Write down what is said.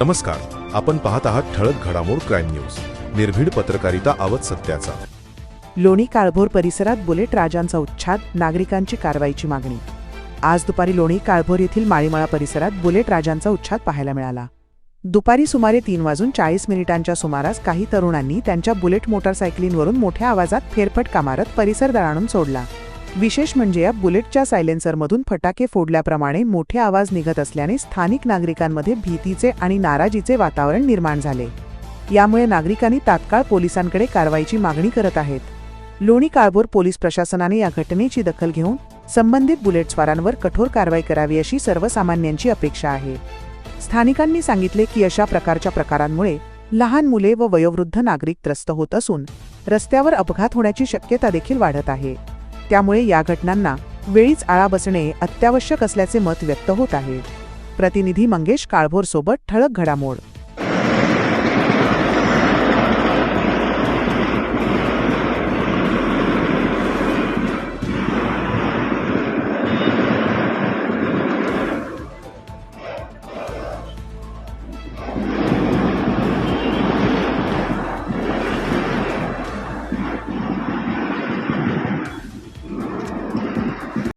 नमस्कार. आपण पाहत आहात ठळक घडामोड क्राईम न्यूज. निर्भीड पत्रकारिता आवत सत्याचा. लोणी काळभोर परिसरात बुलेट राजांचा उच्छाद नागरिकांची कारवाईची मागणी. आज दुपारी लोणी काळभोर येथील माळीमळा परिसरात बुलेट राजांचा उच्छाद पाहायला मिळाला. दुपारी सुमारे तीन वाजून चाळीस मिनिटांच्या सुमारास काही तरुणांनी त्यांच्या बुलेट मोटारसायकलींवरून मोठ्या आवाजात फेरफटका मारत परिसर दळाणून सोडला. विशेष म्हणजे या बुलेटच्या सायलेन्सरमधून फटाके फोडल्याप्रमाणे मोठे आवाज निघत असल्याने स्थानिक नागरिकांमध्ये भीतीचे आणि नाराजीचे वातावरण निर्माण झाले. यामुळे नागरिकांनी तात्काळ पोलिसांकडे कारवाईची मागणी करत आहेत. लोणी काळभोर पोलीस प्रशासनाने या घटनेची दखल घेऊन संबंधित बुलेटस्वारांवर कठोर कारवाई करावी अशी सर्वसामान्यांची अपेक्षा आहे. स्थानिकांनी सांगितले की अशा प्रकारच्या प्रकारांमुळे लहान मुले व वयोवृद्ध नागरिक त्रस्त होत असून रस्त्यावर अपघात होण्याची शक्यता देखील वाढत आहे. त्यामुळे या घटनांना वेळीच आळा बसणे अत्यावश्यक असल्याचे मत व्यक्त होत आहे. प्रतिनिधी मंगेश काळभोर सोबत ठळक घडामोड.